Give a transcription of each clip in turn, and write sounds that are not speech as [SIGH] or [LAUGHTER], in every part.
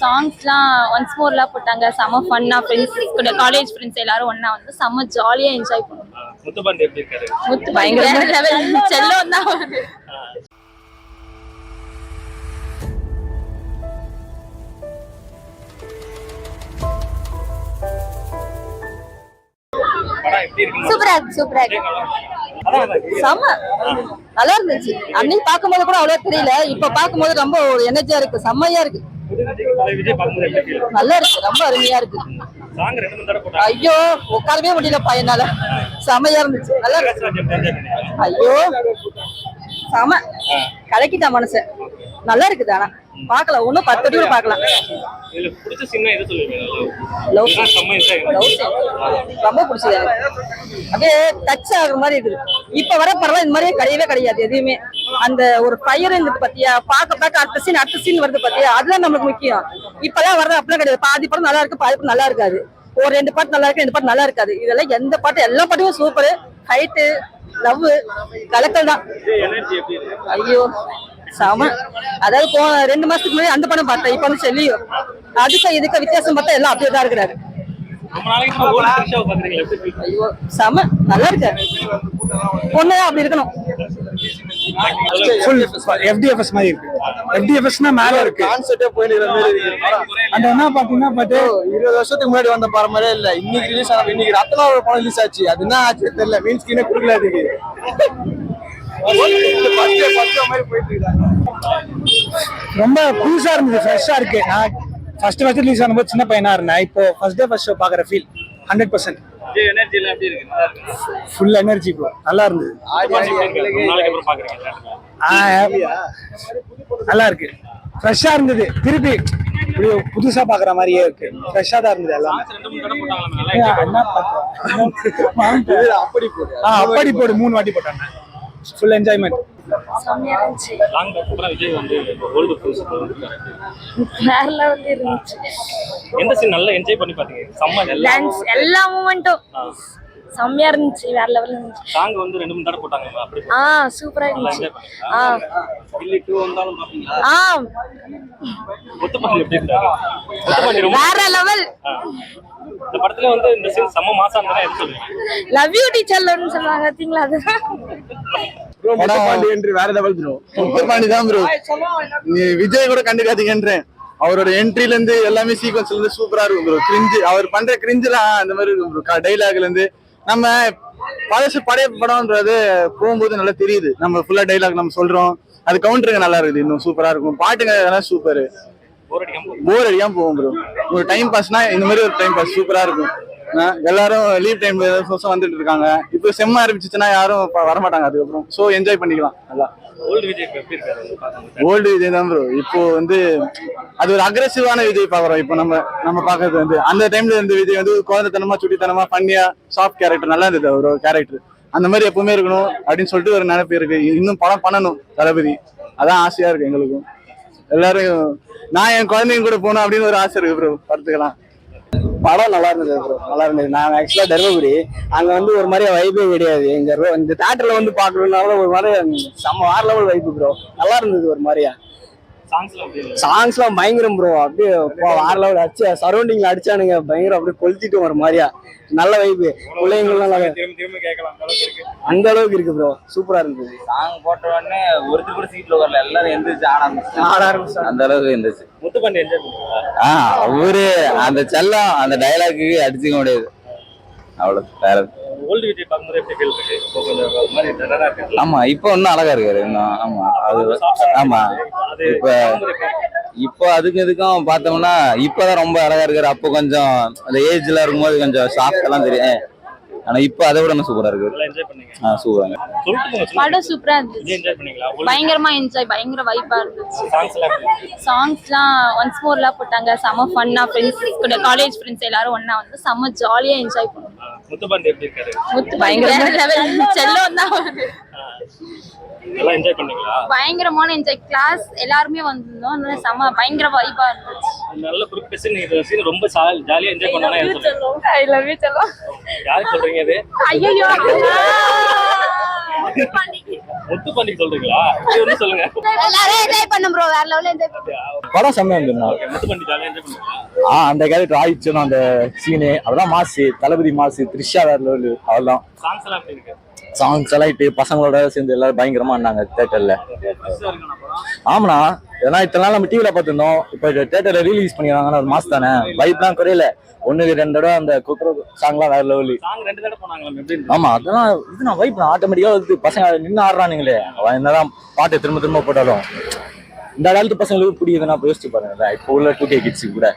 சாங்ஸ்லாம் ஒன்ஸ் மோர்லாம் போட்டாங்க. செம்ம ஃபன்னா ஃப்ரெண்ட்ஸ் கூட காலேஜ் ஃப்ரெண்ட்ஸ் எல்லாரும் ஒண்ணா வந்து செம்ம ஜாலியா என்ஜாய் பண்ணோம் முத்துப்பாண்டி எப்படி இருக்காரு? முத்து பயங்கர செல்லம் தான் சூப்பரா இருக்கு சூப்பரா இருக்கு. செம்ம நல்லா இருந்துச்சு? அன்னைக்கு பார்க்கும்போது கூட அவ்வளவு தெரியல. இப்ப பார்க்கும்போது ரொம்ப எனர்ஜியா இருக்கு செம்மையா இருக்கு. நல்லா இருக்கு ரொம்ப அருமையா இருக்கு. ஐயோ உட்காரவே முடியலப்பா என்னால. செமையா இருந்துச்சு. நல்லா இருக்கு. ஐயோ செம. கலக்கிட்டா மனசு. நல்லா இருக்குது ஆனா பார்க்கலாம். ஒண்ணும் பத்து அடி கூட பார்க்கலாம். ரொம்ப பிடிச்சது அப்படியே டச் ஆகுற மாதிரி இருக்குது இப்ப வர பரவாயில்ல இந்த மாதிரியே கிடையவே கிடையாது எதுவுமே அந்த ஒரு ஃபயர் இருந்தது பாத்தியா? பார்க்க பார்க்க அடுத்த சீன் அடுத்த சீன் வருது பாத்தியா? அதுதான் நமக்கு முக்கியம். இப்பெல்லாம் வர்றது அப்படிலாம் கிடையாது. பாதி படம் நல்லா இருக்கு பாதி படம் நல்லா இருக்காது. ஒரு ரெண்டு பாட்டு நல்லா இருக்கு ரெண்டு பாட்டு நல்லா இருக்காது. இதெல்லாம் எந்த பாட்டு எல்லா பாட்டுமே சூப்பர் ஹைட்டு லவ் கலக்கல் தான். ஐயோ சம. அதாவது போ ரெண்டு மாசத்துக்கு முன்னாடி அந்த படம் பார்த்தேன். இப்ப வந்து செல்லியும் அதுக்கு இதுக்கு வித்தியாசம் பார்த்தா எல்லாம் அப்படியே தான் இருக்கிறாரு. ஐயோ செம. நல்லா இருக்கு பொண்ணுதான் அப்படி இருக்கணும். ஃபுல் எஃப்டிஎஃப்எஸ் மாதிரி இருக்கு. எஃப்டிஎஃப்எஸ்னா மேல இருக்கு. கான்செப்டே மாதிரி இருக்கு. அந்த என்ன பாத்தீங்கன்னா பட் இருபது வருஷத்துக்கு முன்னாடி வந்த படம் மாதிரியே இல்ல. இன்னைக்கு ரிலீஸ் ஆன இன்னைக்கு ரத்னா ஒரு படம் ரிலீஸ் ஆச்சு. அது என்ன ஆச்சு தெரியல. மீன் ஸ்கிரீனே கொடுக்கல அதுக்கு. ரொம்ப புதுசா இருந்தது. ஃப்ரெஷ்ஷா இருக்கு. நான் ஃபர்ஸ்ட் ஃபர்ஸ்ட் ரிலீஸ் ஆனபோது சின்ன பையனா இருந்தேன். இப்போ ஃபர்ஸ்ட் டே ஃபர்ஸ்ட் ஷோ பாக்குற ஃபீல் ஹண்ட்ரட் பர்சன்ட் எப்படி இருக்கு? ஃபுல் எனர்ஜி ப்ரோ நல்லா இருந்தது. நல்லா இருக்கு. ஃப்ரெஷ்ஷா இருந்தது. திருப்பி புதுசா பாக்குற மாதிரியே இருக்கு. ஃப்ரெஷ்ஷா தான் இருந்தது எல்லாமே. ரெண்டு மூணு தடவை போட்டாங்களா? நல்லா enjoy ஏன், என்ன பார்த்தோம் இது அப்படி போடு ஆ அப்படி போடு. மூணு வாட்டி போட்டாங்க ஃபுல் என்ஜாய்மெண்ட் செம்மையா இருந்துச்சு லாங் பேக் அப்புறம் விஜய் வந்து ஓல்டு ப்ரூஸ் வந்துருக்காரு வேற லெவல்ல இருந்துச்சு. எந்த சீன் நல்லா என்ஜாய் பண்ணி பாத்தீங்க? செம்ம டான்ஸ் எல்லா மூமெண்ட்டும் செம்மையா இருந்துச்சு வேற லெவல்ல இருந்துச்சு. சாங் வந்து ரெண்டு மூணு தடவை போட்டாங்க. அப்படி ஆ சூப்பரா இருந்துச்சு. ஆ. டூ வந்தாலும் பாப்பீங்களா ஆ. முத்துப்பாண்டி எப்படி இருந்தாரு முத்துப்பாண்டி ரொம்ப வேற லெவல். இந்த படத்துல வந்து இந்த சீன் செம்ம மாசா இருந்தா எது சொல்லுவீங்க லவ் யூ சொல்லுவாங்க பாத்தீங்களா அது? ப்ரோ முத்துப்பாண்டி என்று வேற லெவல் ப்ரோ முத்துப்பாண்டி தான் ப்ரோ நீ விஜய் கூட கண்டுக்காதீங்கன்றேன். அவரோட என்ட்ரில இருந்து எல்லாமே சீக்வன்ஸ்ல இருந்து சூப்பரா இருக்கும் ப்ரோ கிரிஞ்சு அவர் பண்ற கிரிஞ்சுலாம் அந்த மாதிரி இருக்கும் ப்ரோ டைலாக்ல இருந்து. நம்ம பழசு பழைய படம்ன்றது போகும்போது நல்லா தெரியுது. நம்ம ஃபுல்லா டைலாக் நம்ம சொல்றோம். அது கவுண்டருங்க நல்லா இருக்குது இன்னும் சூப்பரா இருக்கும். பாட்டுங்க அதெல்லாம் சூப்பர் போர் அடிக்காம போகும். ப்ரோ ஒரு டைம் பாஸ்னா இந்த மாதிரி ஒரு டைம் பாஸ் சூப்பரா இருக்கும். எல்லாரும் லீவ் டைம் வருஷம் வந்துட்டு இருக்காங்க. இப்போ செம்ம ஆரம்பிச்சுச்சுன்னா யாரும் வரமாட்டாங்க அதுக்கப்புறம். ஸோ என்ஜாய் பண்ணிக்கலாம். நல்லா. ஓல்டு விஜய்? ஓல்டு விஜய் தான் ப்ரோ இப்போ வந்து அது ஒரு அக்ரெசிவான விஜய் பாக்குறோம் இப்போ நம்ம நம்ம பாக்குறது வந்து அந்த டைம்ல இருந்த விஜய் வந்து குழந்தைத்தனமா சுட்டித்தனமா பண்ணியா சாஃப்ட் கேரக்டர் நல்லா இருந்தது ஒரு கேரக்டர் அந்த மாதிரி எப்பவுமே இருக்கணும் அப்படின்னு சொல்லிட்டு ஒரு நினைப்பு இருக்கு. இன்னும் படம் பண்ணணும் தளபதி. அதான் ஆசையா இருக்கு எங்களுக்கும். எல்லாரும் நான் என் குழந்தைங்க கூட போகணும் அப்படின்னு ஒரு ஆசை இருக்கு ப்ரோ படத்துக்கலாம் படம் நல்லா இருந்தது ப்ரோ நல்லா இருந்தது. நான் ஆக்சுவலா தருமபுரி. அங்க வந்து ஒரு மாதிரி வைபே கிடையாது. எங்க இந்த தேட்டர்ல வந்து பாக்கணும்னால ஒரு மாதிரி செம்ம வேற லெவல் வைப்பு ப்ரோ நல்லா இருந்தது ஒரு மாதிரியா. சாங்ஸ்லாம் பயங்கரம் ப்ரோ அப்படியே அப்பா, வேற லெவல் அடிச்சு சரௌண்டிங்ல அடிச்சானுங்க. பயங்கரம் அப்படியே கொளுத்திட்டு ஒரு மாதிரியா. நல்ல வைப்பு பிள்ளைங்களும் நல்லா அந்த அளவுக்கு இருக்கு. அந்த அளவுக்கு இருக்கு ப்ரோ சூப்பரா இருந்தது சாங் போட்ட உடனே ஒருத்தர் கூட சீட்ல வரல எல்லாரும் எந்திரிச்சு ஆட ஆரம்பிச்சு ஆட ஆரம்பிச்சாங்க. அந்த அளவுக்கு இருந்துச்சு முத்துப்பாண்டி ஆஹ் அவரு அந்த செல்லம் அந்த டைலாக்கு அடிச்சுக்க முடியாது. அவ்வளவு வேற ஓல்டு விஜய் பார்க்கும்போது எப்படி ஃபீல் இருக்கு? இப்போ கொஞ்சம் ஒரு மாதிரி டெரரா இருக்கு. ஆமா இப்போ இன்னும் அழகா இருக்காரு. இன்னும் ஆமா அது ஆமா. இப்ப? இப்போ அதுக்கு இதுக்கும் பார்த்தோம்னா இப்பதான் ரொம்ப அழகா இருக்காரு. அப்போ கொஞ்சம் அந்த ஏஜ்ல இருக்கும்போது கொஞ்சம் சாஃப்ட் எல்லாம் தெரியும். ஆனா இப்போ அதை விட இன்னும் சூப்பரா இருக்கு. நல்லா என்ஜாய் பண்ணீங்க. ஆ சூப்பராங்க. படம் சூப்பரா இருந்துச்சு. என்ஜாய் பண்ணீங்களா? பயங்கரமா என்ஜாய் பயங்கர வைப்பா இருந்துச்சு? சாங்ஸ்லாம் ஒன்ஸ் மோர்லாம் போட்டாங்க. செம்ம ஃபன்னா ஃப்ரெண்ட்ஸ் கூட காலேஜ் ஃப்ரெண்ட்ஸ் எல்லாரும் ஒண்ணா வந்து செம்ம ஜாலியா என்ஜாய் பண்ணோம். ஆ, முத்துப்பாண்டி எப்படி இருக்காரு? செல்லம் தான் வருது ஆ. நல்லா என்ஜாய் பண்ணீங்களா? பயங்கரமான என்ஜாய் கிளாஸ் எல்லாருமே வந்திருந்தோம். செம்ம பயங்கர வைப்பா இருந்துச்சு. நல்ல குறிப்பிட்ட சீன் இந்த சீன் ரொம்ப ஜாலியா என்ஜாய் பண்ணா எது சொல்லுங்க ஐ லவ் யூ செல்லம் யாருக்கு சொல்றீங்க இது? ஐயோ [LAUGHS] முத்து பாண்டி சொல்றீங்களா? இது வந்து சொல்லுங்க. எல்லாரும் என்ஜாய் பண்ண ப்ரோ வேற லெவல்ல என்ஜாய் படம் செம்மையா இருந்ததுண்ணா ஓகே முத்து பாண்டி ஜாலியா என்ஜாய் பண்ணுங்க ஆ அந்த கேரக்டர் ஆயிடுச்சுன்னு அந்த சீனு அதெல்லாம் மாசு தளபதி மாசு த்ரிஷா வேற லெவலு அவ்வளோதான் சாங்ஸ் எல்லாம் எப்படி இருக்கு? சாங்ஸ் எல்லாம் இட்டு பசங்களோட சேர்ந்து எல்லாரும் பயங்கரமா இருந்தாங்க தேட்டர்ல. ஆமாண்ணா ஏன்னா இத்தனை நாள் நம்ம டிவில பார்த்துருந்தோம். இப்போ தேட்டர்ல ரிலீஸ் பண்ணிடுறாங்கன்னா ஒரு மாசம் தானே. வைப்லாம் குறையல. ஒண்ணுக்கு ரெண்டு தடவை அந்த குக்கரோ சாங்லாம் வேற லெவலு? ஆமா அதெல்லாம் இது நான் வைப் ஆட்டோமேட்டிக்கா வந்து பசங்க நின்று ஆடுறானுங்களே. அவன் என்னதான் பாட்டு திரும்ப திரும்ப போட்டாலும். இந்த காலத்து பசங்களுக்கு பிடிக்குதுன்னா யோசிச்சு பாருங்க. இப்போ உள்ள டூ கே கிட்ஸ் கூட.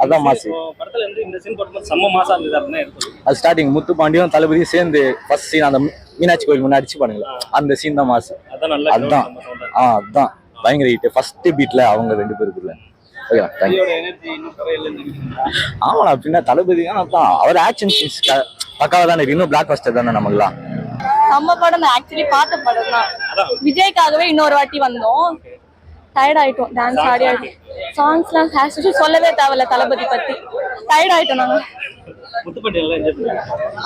அதான் மாசு. இப்போ படத்துல வந்து இந்த சீன் போடும்போது செம்ம மாசா இருந்தது அப்படின்னு எடுத்து அது ஸ்டார்டிங் முத்து பாண்டியும் தளபதியும் சேர்ந்து ஃபர்ஸ்ட் சீன் அந்த மீனாட்சி கோயில் முன்னாடி அடிச்சு பாருங்களா அந்த சீன் தான் மாசு. அதான் ஆ. அதான். பயங்கர ஹிட் ஃபர்ஸ்ட் பீட்ல அவங்க ரெண்டு பேருக்குள்ள ஓகே தேங்க்யூ கையோட எனர்ஜி இன்னும் குறையிலன்னு ஆமாடா பின்ன தளபதி தான் அவர் ஆக்ஷன் சீன்ஸ் பக்காவா தானே இருக்கு. இன்னும் பிளாக் பஸ்டர் தானே நமக்குலாம் நம்ம படம். ஆக்சுவலி பார்த்த படம் தான். விஜய்க்காகவே இன்னொரு வாட்டி வந்தோம். டயர்ட் ஆயிட்டோம் டான்ஸ் ஆடி ஆடி. சாங்ஸ்லாம் ஹேஸ் சொல்லவே தேவையில்ல தளபதி பத்தி. டயர்ட் ஆயிட்டோம் நாங்க.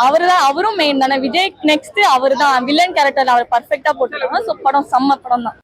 அவரு தான் அவரும் மெயின் தானே. விஜய் நெக்ஸ்ட் அவர் தான் வில்லன் கேரக்டர் அவர் பர்ஃபெக்டா போட்டுருக்காங்க. ஸோ படம் செம்ம படம் தான்